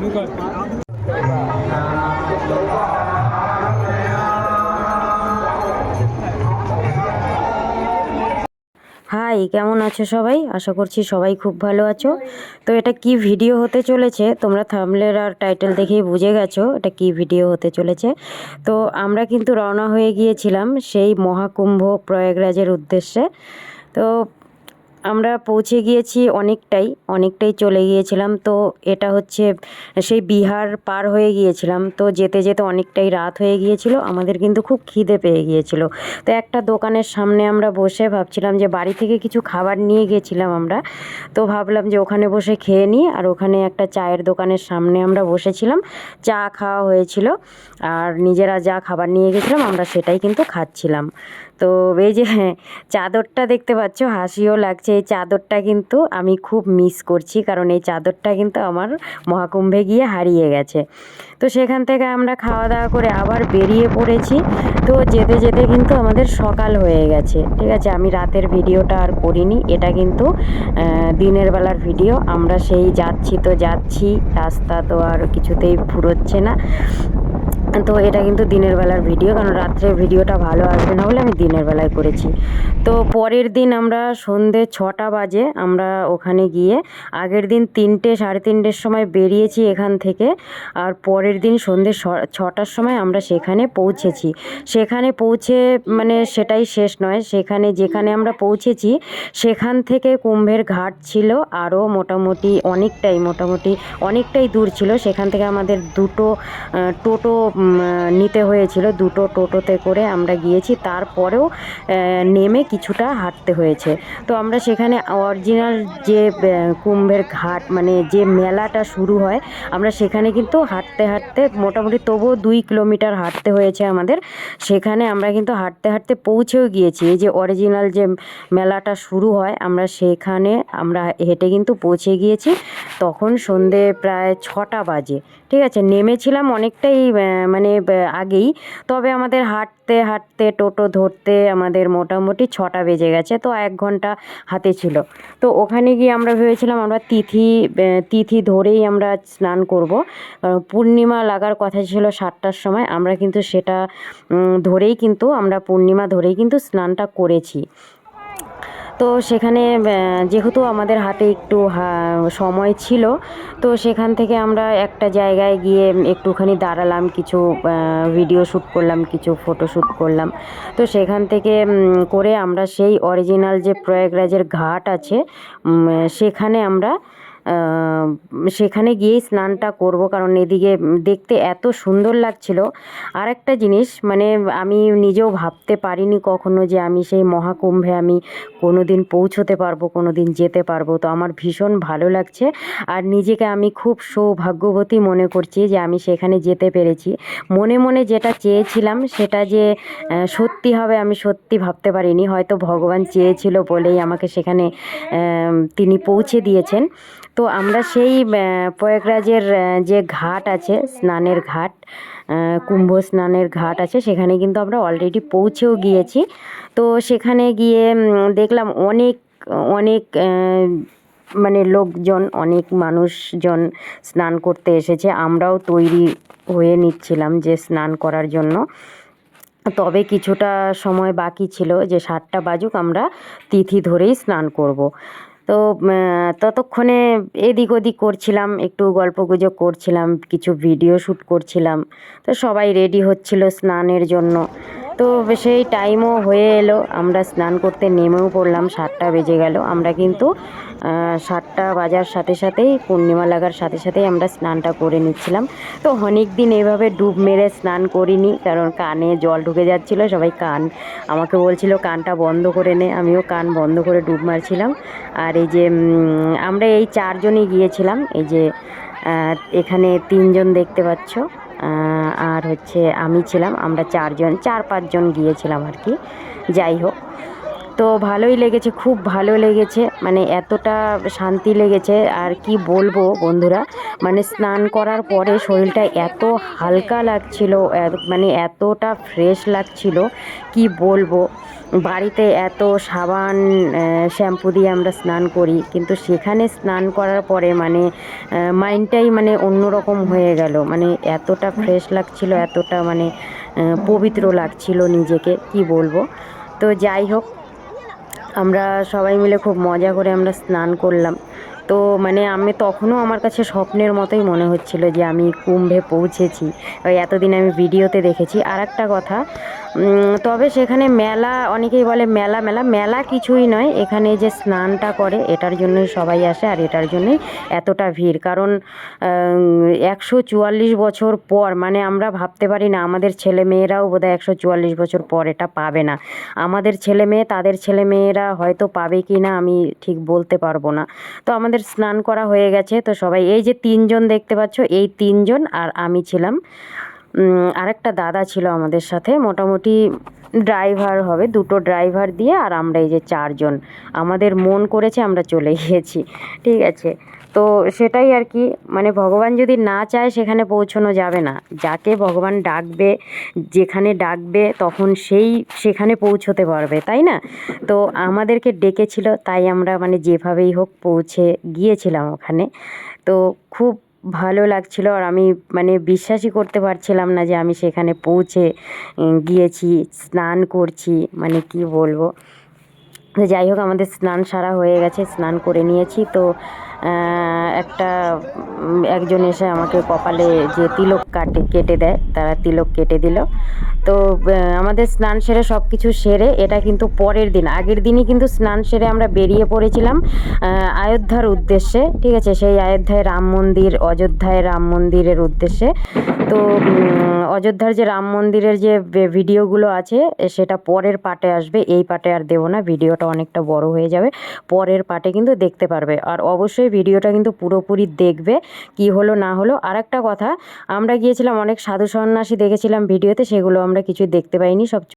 High, কেমন আছো সবাই? আশা করছি সবাই খুব ভালো আছো। তো এটা কি ভিডিও হতে চলেছে? তোমরা থামলের আর টাইটেল দেখেই বুঝে গেছো এটা কি ভিডিও হতে চলেছে। তো আমরা কিন্তু রওনা হয়ে গিয়েছিলাম সেই মহাকুম্ভ প্রয়াগরাজের উদ্দেশ্যে। তো আমরা পৌঁছে গিয়েছি অনেকটাই অনেকটাই চলে গিয়েছিলাম। তো এটা হচ্ছে সেই বিহার পার হয়ে গিয়েছিলাম। তো যেতে যেতে অনেকটাই রাত হয়ে গিয়েছিল, আমাদের কিন্তু খুব খিদে পেয়ে গিয়েছিল। তো একটা দোকানের সামনে আমরা বসে ভাবছিলাম যে বাড়ি থেকে কিছু খাবার নিয়ে গিয়েছিলাম আমরা। তো ভাবলাম যে ওখানে বসে খেয়ে নিই আর ওখানে একটা চায়ের দোকানের সামনে আমরা বসেছিলাম। চা খাওয়া হয়েছিল আর নিজেরা যা খাবার নিয়ে গেছিলাম আমরা সেটাই কিন্তু খাচ্ছিলাম। তো এই যে হ্যাঁ চাদরটা দেখতে পাচ্ছ, হাসিও লাগছে। এই চাদরটা কিন্তু আমি খুব মিস করছি, কারণ এই চাদরটা কিন্তু আমার মহাকুম্ভে গিয়ে হারিয়ে গেছে। তো সেখান থেকে আমরা খাওয়া দাওয়া করে আবার বেরিয়ে পড়েছি। তো যেতে যেতে কিন্তু আমাদের সকাল হয়ে গেছে, ঠিক আছে? আমি রাতের ভিডিওটা আর করিনি, এটা কিন্তু দিনের বেলার ভিডিও। আমরা সেই যাচ্ছি তো যাচ্ছি, রাস্তা তো আর কিছুতেই ফুরোচ্ছে না। তো এটা কিন্তু দিনের বেলার ভিডিও, কারণ রাত্রে ভিডিওটা ভালো আসবে না বলে আমি দিনের বেলায় করেছি। তো পরের দিন আমরা সন্ধে ছটা বাজে আমরা ওখানে গিয়ে আগের দিন তিনটে, সাড়ে তিনটের সময় বেরিয়েছি এখান থেকে, আর পরের দিন সন্ধে ছটার সময় আমরা সেখানে পৌঁছেছি। সেখানে পৌঁছে মানে সেটাই শেষ নয়, সেখানে যেখানে আমরা পৌঁছেছি সেখান থেকে কুম্ভের ঘাট ছিল আরও মোটামুটি অনেকটাই মোটামুটি অনেকটাই দূর ছিল। সেখান থেকে আমাদের দুটো টোটো নিতে হয়েছিল দুটো টোটোতে করে আমরা গিয়েছি। তারপরেও নেমে কিছুটা হাঁটতে হয়েছে। তো আমরা সেখানে অরিজিনাল যে কুম্ভের ঘাট মানে যে মেলাটা শুরু হয়, আমরা সেখানে কিন্তু হাঁটতে হাঁটতে, মোটামুটি তবুও দুই কিলোমিটার হাঁটতে হয়েছে আমাদের। সেখানে আমরা কিন্তু হাঁটতে হাঁটতে পৌঁছেও গিয়েছি। এই যে অরিজিনাল যে মেলাটা শুরু হয়, আমরা সেখানে আমরা হেঁটে কিন্তু পৌঁছে গিয়েছি। তখন সন্ধে প্রায় ছটা বাজে। ঠিক আছে, নেমেছিলাম অনেকটাই মানে আগেই। তবে আমাদের হাঁটতে হাঁটতে, টোটো ধরতে আমাদের মোটামুটি ছটা বেজে গেছে, তো এক ঘণ্টা হাতে ছিল। তো ওখানে গিয়ে আমরা ভেবেছিলাম আমরা তিথি তিথি ধরেই আমরা স্নান করব। পূর্ণিমা লাগার কথা ছিল সাতটার সময়, আমরা কিন্তু সেটা ধরেই কিন্তু, আমরা পূর্ণিমা ধরেই কিন্তু স্নানটা করেছি। তো সেখানে যেহেতু আমাদের হাতে একটু সময় ছিল, তো সেখান থেকে আমরা একটা জায়গায় গিয়ে একটুখানি দাঁড়ালাম, কিছু ভিডিও শ্যুট করলাম, কিছু ফটো শ্যুট করলাম। তো সেখান থেকে করে আমরা সেই অরিজিনাল যে প্রয়াগরাজের ঘাট আছে সেখানে আমরা সেখানে গিয়েই স্নানটা করব, কারণ এদিকে দেখতে এত সুন্দর লাগছিল। আর একটা জিনিস মানে আমি নিজেও ভাবতে পারিনি কখনো যে আমি সেই মহাকুম্ভে আমি কোনো দিন পৌঁছোতে পারব কোনো দিন যেতে পারব। তো আমার ভীষণ ভালো লাগছে। আর নিজেকে আমি খুব সৌভাগ্যবতী মনে করছি যে আমি সেখানে যেতে পেরেছি। মনে মনে যেটা চেয়েছিলাম সেটা যে সত্যি হবে আমি সত্যি ভাবতে পারিনি। হয়তো ভগবান চেয়েছিল বলেই আমাকে সেখানে তিনি পৌঁছে দিয়েছেন। তো আমরা সেই প্রয়াগরাজের যে ঘাট আছে, স্নানের ঘাট কুম্ভ স্নানের ঘাট আছে, সেখানে কিন্তু আমরা অলরেডি পৌঁছেও গিয়েছি। তো সেখানে গিয়ে দেখলাম অনেক অনেক মানে লোকজন, অনেক মানুষজন স্নান করতে এসেছে। আমরাও তৈরি হয়ে নিচ্ছিলাম যে স্নান করার জন্য। তবে কিছুটা সময় বাকি ছিল যে সাতটা বাজুক, আমরা তিথি ধরেই স্নান করব। তো ততক্ষণে এদিক ওদিক করছিলাম, একটু গল্প গুজব করছিলাম, কিছু ভিডিও শ্যুট করছিলাম। তো সবাই রেডি হচ্ছিল স্নানের জন্য। তো সেই টাইমও হয়ে এলো। আমরা স্নান করতে নেমেও পড়লাম, সাতটা বেজে গেল। আমরা কিন্তু সাতটা বাজার সাথে সাথেই, পূর্ণিমা লাগার সাথে সাথেই আমরা স্নানটা করে নিচ্ছিলাম। তো অনেক দিন এইভাবে ডুব মেরে স্নান করিনি, কারণ কানে জল ঢুকে যাচ্ছিল, সবাই কান, আমাকে বলছিল, কানটা বন্ধ করে নে। আমিও কান বন্ধ করে ডুব মারছিলাম। আর এই যে আমরা এই চারজনই গিয়েছিলাম। এই যে এখানে তিনজন দেখতে পাচ্ছ। আর হচ্ছে আমি ছিলাম আমরা চারজন চার পাঁচজন গিয়েছিলাম আর কি। যাই হোক তো ভালোই লেগেছে, খুব ভালো লেগেছে। মানে এতটা শান্তি লেগেছে, আর কি বলব বন্ধুরা মানে স্নান করার পরে শরীরটা এত হালকা লাগছিল মানে এতটা ফ্রেশ লাগছিল, কি বলব? বাড়িতে এত সাবান শ্যাম্পু দিয়ে আমরা স্নান করি, কিন্তু সেখানে স্নান করার পরে মানে মাইন্ডটাই মানে অন্যরকম হয়ে গেল। মানে এতটা ফ্রেশ লাগছিল, এতটা মানে পবিত্র লাগছিল নিজেকে, কি বলব? তো যাই হোক আমরা সবাই মিলে খুব মজা করে আমরা স্নান করলাম। তো মানে আমি তখনও আমার কাছে স্বপ্নের মতোই মনে হচ্ছিল যে আমি কুম্ভে পৌঁছেছি। এতদিন আমি ভিডিওতে দেখেছি। আর একটা কথা তবে সেখানে মেলা, অনেকেই বলে মেলা মেলা। মেলা কিছুই নয়, এখানে যে স্নানটা করে, এটার জন্যই সবাই আসে আর এটার জন্যই এতটা ভিড়। কারণ একশো চুয়াল্লিশ বছর পর মানে আমরা ভাবতে পারি না, আমাদের ছেলে মেয়েরাও বোধহয় একশো চুয়াল্লিশ বছর পর এটা পাবে না। আমাদের ছেলে মেয়ে, তাদের ছেলে মেয়েরা হয়তো পাবে কি না, আমি ঠিক বলতে পারব না। তো আমাদের স্নান করা হয়ে গেছে, তো সবাই, এই যে তিনজন দেখতে পাচ্ছ, এই তিনজন আর আমি ছিলাম। আরেকটা দাদা ছিল আমাদের সাথে, মোটামুটি ড্রাইভার হবে, দুটো ড্রাইভার দিয়ে আর আমরা এই যে চারজন। আমাদের মন করেছে আমরা চলে গিয়েছি, ঠিক আছে? তো সেটাই আর কি মানে ভগবান যদি না চায় সেখানে পৌঁছানো যাবে না। যাকে ভগবান ডাকবে, যেখানে ডাকবে, তখন সেই সেখানে পৌঁছতে পারবে, তাই না? তো আমাদেরকে ডেকেছিল, তাই আমরা মানে যেভাবেই হোক পৌঁছে গিয়েছিলাম ওখানে। তো খুব ভালো লাগছিল আর আমি মানে বিশ্বাসই করতে পারছিলাম না যে আমি সেখানে পৌঁছে গিয়েছি, স্নান করছি মানে কি বলব। যাই হোক, আমাদের স্নান সারা হয়ে গেছে, স্নান করে নিয়েছি। তো একটা একজন এসে আমাকে কপালে যে তিলক কাটে, কেটে দেয়, তারা তিলক কেটে দিল। তো আমাদের স্নান সেরে সব কিছু সেরে, এটা কিন্তু পরের দিন, আগের দিনই কিন্তু স্নান সেরে আমরা বেরিয়ে পড়েছিলাম অযোধ্যার উদ্দেশ্যে, ঠিক আছে? সেই অযোধ্যায় রাম মন্দির, অযোধ্যায় রাম মন্দিরের উদ্দেশ্যে। তো অযোধ্যার যে রাম মন্দিরের যে ভিডিওগুলো আছে, সেটা পরের পার্টে আসবে, এই পার্টে আর দেবো না, ভিডিওটা অনেকটা বড় হয়ে যাবে, পরের পার্টে কিন্তু দেখতে পারবে। আর অবশ্যই ভিডিওটা কিন্তু পুরোপুরি দেখবে, কি হলো না হলো। আর একটা কথা, আমরা গিয়েছিলাম, অনেক সাধু সন্ন্যাসী দেখেছিলাম ভিডিওতে, সেগুলো আমরা কিছুই দেখতে পাইনি, সব